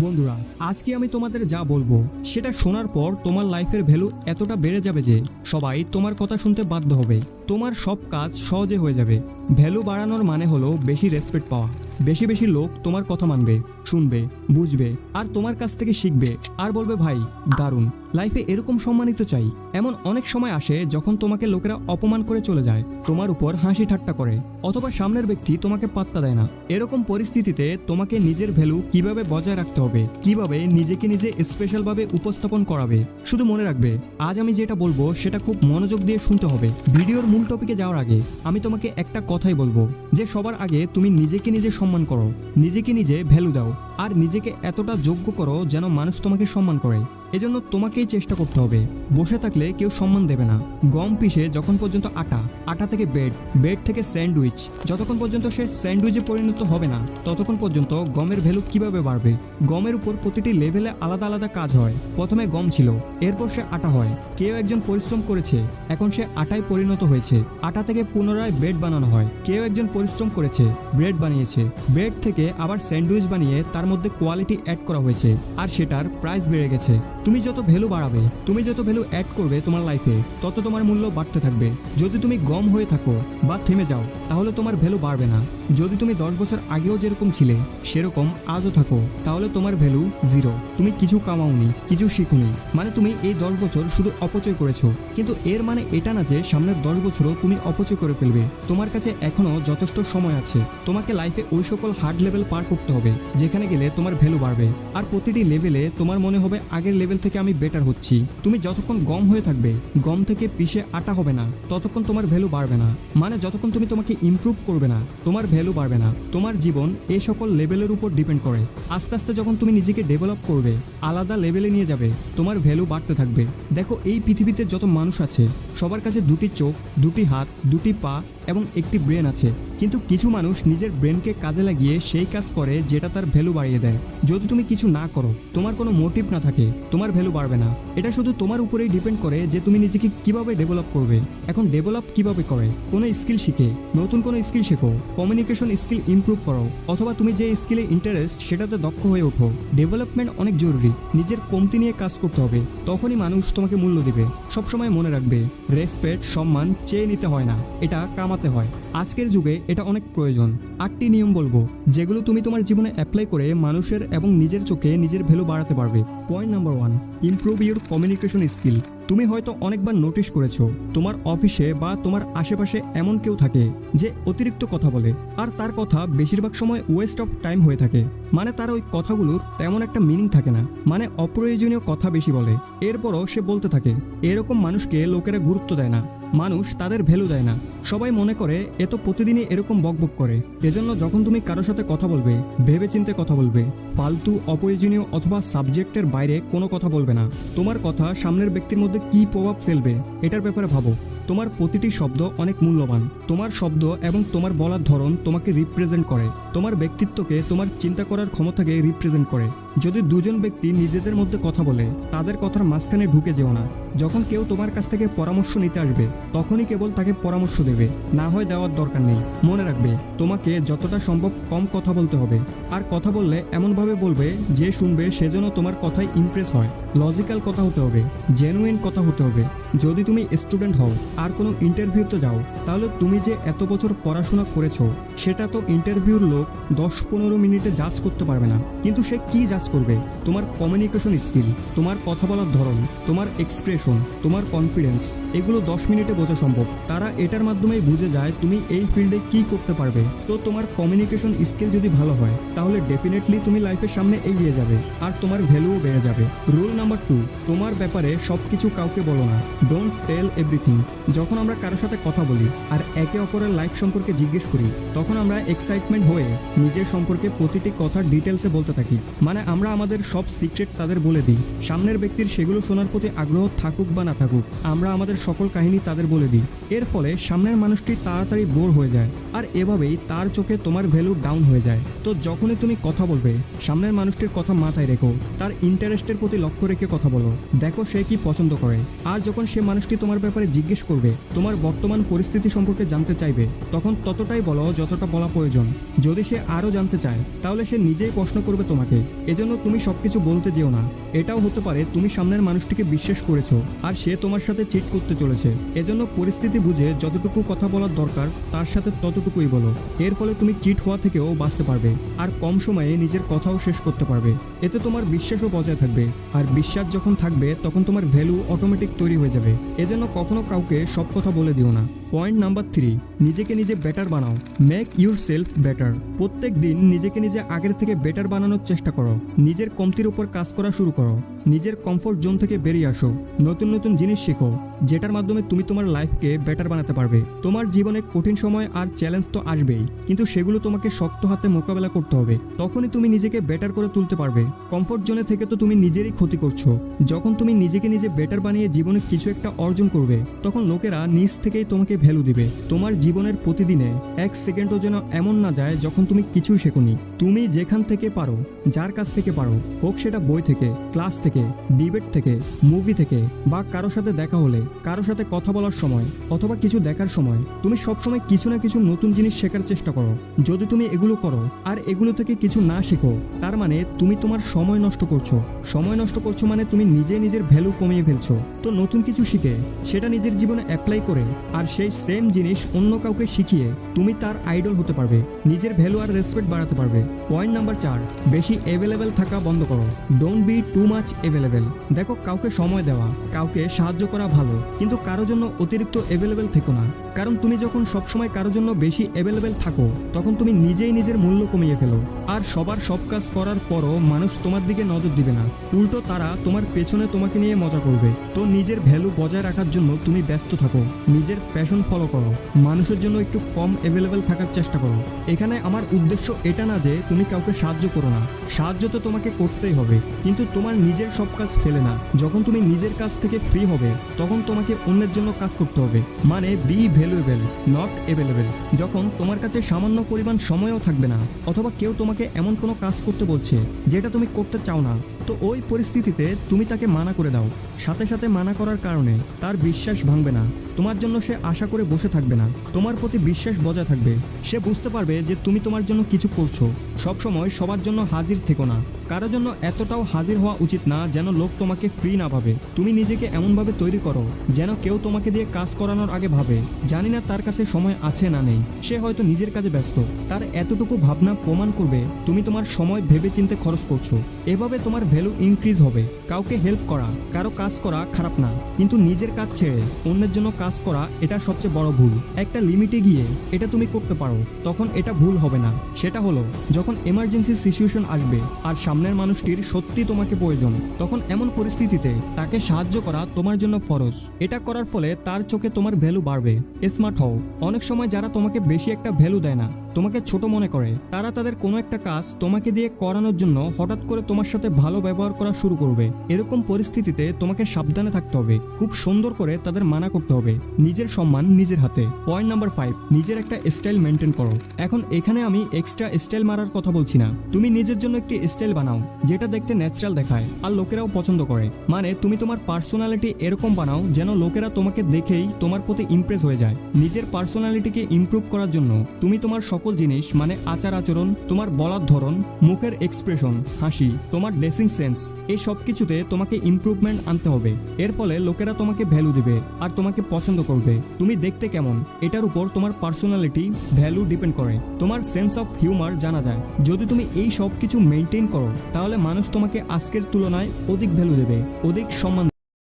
বন্ধুরা, আজকে আমি তোমাদের যা বলব, সেটা শোনার পর তোমার লাইফের ভ্যালু এতটা বেড়ে যাবে যে সবাই তোমার কথা শুনতে বাধ্য হবে। তোমার সব কাজ সহজে হয়ে যাবে। ভ্যালু বাড়ানোর মানে হলো বেশি রেসপেক্ট পাওয়া। বেশি বেশি লোক তোমার কথা মানবে, শুনবে, বুঝবে, আর তোমার কাছ থেকে শিখবে। আর বলবে, ভাই, দারুণ। লাইফে এরকম সম্মানিত চাই। এমন অনেক সময় আসে যখন তোমাকে লোকেরা অপমান করে চলে যায়, তোমার উপর হাসি ঠাট্টা করে, অথবা সামনের ব্যক্তি তোমাকে পাত্তা দেয় না। এরকম পরিস্থিতিতে তোমাকে নিজের ভ্যালু কীভাবে বজায় রাখতে হবে, কীভাবে নিজেকে নিজে স্পেশালভাবে উপস্থাপন করাবে, শুধু মনে রাখবে, আজ আমি যেটা বলব সেটা খুব মনোযোগ দিয়ে শুনতে হবে। ভিডিওর মূল টপিকে যাওয়ার আগে আমি তোমাকে একটা কথাই বলব, যে সবার আগে তুমি নিজেকে নিজে সম্মান করো। নিজেকে নিজে ভ্যালু দাও। আর নিজেকে এতটা যোগ্য করো যেন মানুষ তোমাকে সম্মান করে। এজন্য তোমাকেই চেষ্টা করতে হবে। বসে থাকলে কেউ সম্মান দেবে না। গম পিষে যখন পর্যন্ত আটা আটা থেকে বেড বেড থেকে স্যান্ডউইচ, যতক্ষণ পর্যন্ত সে স্যান্ডউইচে পরিণত হবে না, ততক্ষণ পর্যন্ত গমের ভ্যালু কীভাবে বাড়বে? গমের উপর প্রতিটি লেভেলে আলাদা আলাদা কাজ হয়। প্রথমে গম ছিল, এরপর সে আটা হয়। কেউ একজন পরিশ্রম করেছে, এখন সে আটায় পরিণত হয়েছে। আটা থেকে পুনরায় ব্রেড বানানো হয়। কেউ একজন পরিশ্রম করেছে, ব্রেড বানিয়েছে। ব্রেড থেকে আবার স্যান্ডউইচ বানিয়ে তার মধ্যে কোয়ালিটি অ্যাড করা হয়েছে। আর সেটার প্রাইস বেড়ে গেছে। তুমি যত ভ্যালু বাড়াবে, তুমি যত ভ্যালু অ্যাড করবে তোমার লাইফে তত তোমার মূল্য বাড়তে থাকবে। যদি তুমি গম হয়ে থাকো বা থেমে যাও, তাহলে তোমার ভ্যালু বাড়বে না। যদি তুমি দশ বছর আগেও যেরকম ছিলে, সেরকম আজও থাকো, তাহলে তোমার ভ্যালু জিরো তুমি কিছু কামাওনি, কিছু শিখুনি মানে তুমি এই দশ বছর শুধু অপচয় করেছ। কিন্তু এর মানে এটা না যে সামনের দশ বছরও তুমি অপচয় করে ফেলবে। তোমার কাছে এখনও যথেষ্ট সময় আছে। তোমাকে লাইফে ওই সকল হার্ড লেভেল পার করতে হবে, যেখানে গেলে তোমার ভ্যালু বাড়বে। আর প্রতিটি লেভেলে তোমার মনে হবে আগের লেভেল থেকে আমি বেটার হচ্ছি। তুমি যতক্ষণ গম হয়ে থাকবে, গম থেকে পিষে আটা হবে না, ততক্ষণ তোমার ভ্যালু বাড়বে না। মানে যতক্ষণ তুমি তোমাকে ইমপ্রুভ করবে না, তোমার ভ্যালু বাড়বে না। তোমার জীবন এই সকল লেভেলের উপর ডিপেন্ড করে। আস্তে আস্তে যখন তুমি নিজেকে ডেভেলপ করবে, আলাদা লেভেলে নিয়ে যাবে, তোমার ভ্যালু বাড়তে থাকবে। দেখো, এই পৃথিবীতে যত মানুষ আছে, সবার কাছে দুটি চোখ, দুটি হাত, দুটি পা এবং একটি ব্রেন আছে। কিন্তু কিছু মানুষ নিজের ব্রেনকে কাজে লাগিয়ে সেই কাজ করে যেটা তার ভ্যালু বাড়িয়ে দেয়। যদি তুমি কিছু না করো, তোমার কোনো মোটিভ না থাকে, তোমার ভ্যালু বাড়বে না। এটা শুধু তোমার উপরেই ডিপেন্ড করে যে তুমি নিজেকে কীভাবে ডেভেলপ করবে। এখন ডেভেলপ কীভাবে করে? কোনো স্কিল শিখে, নতুন কোনো স্কিল শেখো কমিউনিকেশন স্কিল ইমপ্রুভ করো, অথবা তুমি যে স্কিলে ইন্টারেস্ট সেটাতে দক্ষ হয়ে ওঠো। ডেভেলপমেন্ট অনেক জরুরি, নিজের কমতি নিয়ে কাজ করতে হবে, তখনই মানুষ তোমাকে মূল্য দিবে, সবসময় মনে রাখবে রেসপেক্ট সম্মান চেয়ে নিতে হয় না, এটা কামাতে হয়। আজকের যুগে এটা অনেক প্রয়োজন, আটটি নিয়ম বলব, যেগুলো তুমি তোমার জীবনে অ্যাপ্লাই করে মানুষের এবং নিজের চোখে নিজের ভ্যালু বাড়াতে পারবে। Point number one improve your communication skill তুমি হয়তো অনেকবার নোটিশ করেছ, তোমার অফিসে বা তোমার আশেপাশে এমন কেউ থাকে যে অতিরিক্ত কথা বলে। আর তার কথা বেশিরভাগ সময় ওয়েস্ট অফ টাইম হয়ে থাকে। মানে তার ওই কথাগুলোর তেমন একটা মিনিং থাকে না। মানে অপ্রয়োজনীয় কথা বেশি বলে। এরপরও সে বলতে থাকে, এরকম মানুষকে লোকেরা গুরুত্ব দেয় না। মানুষ তাদের ভ্যালু দেয় না। সবাই মনে করে, এ তো প্রতিদিনই এরকম বকবক করে। এজন্য যখন তুমি কারোর সাথে কথা বলবে, ভেবেচিন্তে কথা বলবে, ফালতু, অপ্রয়োজনীয় অথবা সাবজেক্টের বাইরে কোনো কথা বলবে না। তোমার কথা সামনের ব্যক্তির মধ্যে কি প্রভাব ফেলবে, এটার ব্যাপারে ভাবো। তোমার প্রতিটি শব্দ অনেক মূল্যবান। তোমার শব্দ এবং তোমার বলার ধরন তোমাকে রিপ্রেজেন্ট করে। তোমার ব্যক্তিত্বকে তোমার চিন্তা করার ক্ষমতাকে রিপ্রেজেন্ট করে। যদি দুজন ব্যক্তি নিজেদের মধ্যে কথা বলে, তাদের কথার মাঝখানে ঢুকে যেও না। যখন কেউ তোমার কাছ থেকে পরামর্শ নিতে আসবে, তখনই কেবল তাকে পরামর্শ দেবে। না হয় দেওয়ার দরকার নেই। মনে রাখবে, তোমাকে যতটা সম্ভব কম কথা বলতে হবে। আর কথা বললে এমনভাবে বলবে, যে শুনবে সেজন্য তোমার কথায় ইমপ্রেস হয়। লজিক্যাল কথা হতে হবে জেনুইন কথা হতে হবে। যদি তুমি স্টুডেন্ট হও আর কোনো ইন্টারভিউতে যাও। তাহলে তুমি যে এত বছর পড়াশোনা করেছ, সেটা তো ইন্টারভিউর লোক দশ পনেরো মিনিটে জাজ করতে পারবে না। কিন্তু সে কি জাজ করবে? তোমার কমিউনিকেশন স্কিল তোমার কথা বলার ধরন, তোমার এক্সপ্রেশন তোমার কনফিডেন্স এগুলো দশ মিনিটে বোঝা সম্ভব। তারা এটার মাধ্যমেই বুঝে যায় তুমি এই ফিল্ডে কি করতে পারবে। তো তোমার কমিউনিকেশন স্কিল যদি ভালো হয়, তাহলে ডেফিনেটলি তুমি লাইফের সামনে এগিয়ে যাবে আর তোমার ভ্যালুও বেড়ে যাবে। রুল নাম্বার টু তোমার ব্যাপারে সব কিছু কাউকে বলো না। ডোন্ট টেল এভরিথিং যখন আমরা কারোর সাথে কথা বলি আর একে অপরের লাইফ সম্পর্কে জিজ্ঞেস করি, তখন আমরা এক্সাইটমেন্ট হয়ে নিজের সম্পর্কে প্রতিটি কথার ডিটেলসে বলতে থাকি। মানে আমরা আমাদের সব সিক্রেট তাদের বলে দিই। সামনের ব্যক্তির সেগুলো শোনার প্রতি আগ্রহ থাকুক বা না থাকুক, আমরা আমাদের সকল কাহিনী তাদের বলে দিই। এর ফলে সামনের মানুষটি তাড়াতাড়ি বোর হয়ে যায়, আর এভাবেই তার চোখে তোমার ভ্যালু ডাউন হয়ে যায়। তো যখনই তুমি কথা বলবে, সামনের মানুষটির কথা মাথায় রেখো, তার ইন্টারেস্টের প্রতি লক্ষ্য রেখে কথা বলো, দেখো সে কি পছন্দ করে। আর যখন সে মানুষটি তোমার ব্যাপারে জিজ্ঞেস করবে, তোমার বর্তমান পরিস্থিতি সম্পর্কে জানতে চাইবে, তখন ততটাই বলো যতটা বলা প্রয়োজন। যদি সে আরও জানতে চায়, তাহলে সে নিজেই প্রশ্ন করবে তোমাকে, এজন্য তুমি সবকিছু বলতে যেও না। এটাও হতে পারে তুমি সামনের মানুষটিকে বিশ্বাস করেছ, আর সে তোমার সাথে চিট করতে চলেছে। এজন্য পরিস্থিতি বুঝে যতটুকু কথা বলার দরকার, তার সাথে ততটুকুই বলো। এর ফলে তুমি চিট হওয়া থেকেও বাঁচতে পারবে আর কম সময়ে নিজের কথাও শেষ করতে পারবে। এতে তোমার বিশ্বাসও বজায় থাকবে আর বিশ্বাস যখন থাকবে, তখন তোমার ভ্যালু অটোমেটিক তৈরি হয়ে যাবে। এজন্য কখনো কাউকে সব কথা বলে দিও না। পয়েন্ট নাম্বার থ্রি নিজেকে নিজে বেটার বানাও। মেক ইউর সেলফ বেটার প্রত্যেক দিন নিজেকে নিজে আগের থেকে বেটার বানানোর চেষ্টা করো। নিজের কমতির উপর কাজ করা শুরু করো। নিজের কমফোর্ট জোন থেকে বেরিয়ে আসো। নতুন নতুন জিনিস শেখো, যেটার মাধ্যমে তুমি তোমার লাইফকে বেটার বানাতে পারবে। তোমার জীবনে কঠিন সময় আর চ্যালেঞ্জ তো আসবেই, কিন্তু সেগুলো তোমাকে শক্ত হাতে মোকাবেলা করতে হবে। তখনই তুমি নিজেকে বেটার করে তুলতে পারবে। কমফোর্ট জোনে থেকে তো তুমি নিজেরই ক্ষতি করছ। যখন তুমি নিজেকে নিজে বেটার বানিয়ে জীবনে কিছু একটা অর্জন করবে, তখন লোকেরা নিজ থেকেই তোমাকে ভ্যালু দিবে। তোমার জীবনের প্রতিদিনে এক সেকেন্ডও যেন এমন না যায় যখন তুমি কিছুই শেখোনি। তুমি যেখান থেকে পারো, যার কাছ থেকে পারো, হোক সেটা বই থেকে, ক্লাস থেকে, ডিবেট থেকে, মুভি থেকে, বা কারও সাথে দেখা হলে, কারও সাথে কথা বলার সময়, অথবা কিছু দেখার সময়, তুমি সবসময় কিছু না কিছু নতুন জিনিস শেখার চেষ্টা করো। যদি তুমি এগুলো করো, আর এগুলো থেকে কিছু না শেখো, তার মানে তুমি তোমার সময় নষ্ট করছ। সময় নষ্ট করছ মানে তুমি নিজে নিজের ভ্যালু কমিয়ে ফেলছো। তো নতুন কিছু শিখে, সেটা নিজের জীবনে অ্যাপ্লাই করে, আর সেই সেম জিনিস অন্য কাউকে শিখিয়ে তুমি তার আইডল হতে পারবে, নিজের ভ্যালু আর রেসপেক্ট বাড়াতে পারবে। পয়েন্ট নাম্বার চার, বেশি অ্যাভেলেবেল থাকা বন্ধ করো। Don't be too much available দেখো, কাউকে সময় দেওয়া, কাউকে সাহায্য করা ভালো, কিন্তু কারও জন্য অতিরিক্ত অ্যাভেলেবেল থেকো না। কারণ তুমি যখন সবসময় কারোর জন্য বেশি অ্যাভেলেবেল থাকো, তখন তুমি নিজেই নিজের মূল্য কমিয়ে ফেলো। আর সবার সব কাজ করার পরও মানুষ তোমার দিকে নজর দিবে না। উল্টো তারা তোমার পেছনে তোমাকে নিয়ে মজা করবে। তো নিজের ভ্যালু বজায় রাখার জন্য তুমি ব্যস্ত থাকো। নিজের প্যাশন ফলো করো। মানুষের জন্য একটু কম অ্যাভেলেবেল থাকার চেষ্টা করো। এখানে আমার উদ্দেশ্য এটা না যে তুমি কাউকে সাহায্য করো না। সাহায্য তো তোমাকে করতেই হবে। কিন্তু তোমার নিজের সব কাজ ফেলে না। যখন তুমি নিজের কাজ থেকে ফ্রি হবে, তখন তোমাকে অন্যের জন্য কাজ করতে হবে। মানে বি ভ্যালুয়েবল নট অ্যাভেলেবেল যখন তোমার কাছে সামান্য পরিমাণ সময়ও থাকবে না, অথবা কেউ তোমাকে এমন কোনো কাজ করতে বলছে, যেটা তুমি করতে চাও না তো ওই পরিস্থিতিতে তুমি তাকে মানা করে দাও। সাথে সাথে মানা করার কারণে তার বিশ্বাস ভাঙবে না। তোমার জন্য সে আশা করে বসে থাকবে না। তোমার প্রতি বিশ্বাস বজায় থাকবে। সে বুঝতে পারবে যে তুমি তোমার জন্য কিছু করছ। সবসময় সবার জন্য হাজির থেকো না। কারোর জন্য এতটাও হাজির হওয়া উচিত না যেন লোক তোমাকে ফ্রি না ভাবে। তুমি নিজেকে এমনভাবে তৈরি করো যেন কেউ তোমাকে দিয়ে কাজ করানোর আগে ভাবে। জানি না তার কাছে সময় আছে না নেই। সে হয়তো নিজের কাজে ব্যস্ত। তার এতটুকু ভাবনা প্রমাণ করবে তুমি তোমার সময় ভেবে চিনতে খরচ করছ। এভাবে তোমার ভ্যালু ইনক্রিজ হবে। কাউকে হেল্প করা, কারও কাজ করা খারাপ না। কিন্তু নিজের কাজ ছেড়ে অন্যের জন্য কাজ করা, এটা সবচেয়ে বড় ভুল। একটা লিমিটে গিয়ে এটা তুমি করতে পারো, তখন এটা ভুল হবে না। সেটা হলো, যখন এমার্জেন্সি সিচুয়েশন আসবে আর সামনের মানুষটির সত্যি তোমাকে প্রয়োজন, তখন এমন পরিস্থিতিতে তাকে সাহায্য করা তোমার জন্য ফরজ। এটা করার ফলে তার চোখে তোমার ভ্যালু বাড়বে। স্মার্ট হও। অনেক সময় যারা তোমাকে বেশি একটা ভ্যালু দেয় না তোমাকে ছোট মনে করে, তারা তাদের কোনো একটা কাজ তোমাকে দিয়ে করানোর জন্য হঠাৎ করে তোমার সাথে ভালো ব্যবহার করা শুরু করবে। এরকম পরিস্থিতিতে তোমাকে সাবধানে থাকতে হবে, খুব সুন্দর করে তাদের মানা করতে হবে, নিজের সম্মান নিজের হাতে। পয়েন্ট নাম্বার ফাইভ নিজের একটা স্টাইল মেনটেন করো। এখন এখানে আমি এক্সট্রা স্টাইল মারার কথা বলছি না। তুমি নিজের জন্য একটি স্টাইল বানাও, যেটা দেখতে ন্যাচারাল দেখায়, আর লোকেরাও পছন্দ করে। মানে তুমি তোমার পার্সোনালিটি এরকম বানাও যেন লোকেরা তোমাকে দেখেই তোমার প্রতি ইমপ্রেস হয়ে যায়। নিজের পার্সোনালিটিকে ইমপ্রুভ করার জন্য তুমি তোমার সকল জিনিস মানে আচার আচরণ, তোমার বলার ধরন, মুখের এক্সপ্রেশন হাসি, তোমার ড্রেসিং সেন্স এই সব কিছুতে তোমাকে ইমপ্রুভমেন্ট আনতে হবে। এর ফলে লোকেরা তোমাকে ভ্যালু দিবে আর তোমাকে পছন্দ করবে। তুমি দেখতে কেমন? এটার উপর তোমার পার্সোনালিটি ভ্যালু ডিপেন্ড করে। তোমার সেন্স অফ হিউমার জানা যায়। যদি তুমি এই সব কিছু মেনটেন করো, তাহলে মানুষ তোমাকে আজকের তুলনায় অধিক ভ্যালু দেবে, অধিক সম্মান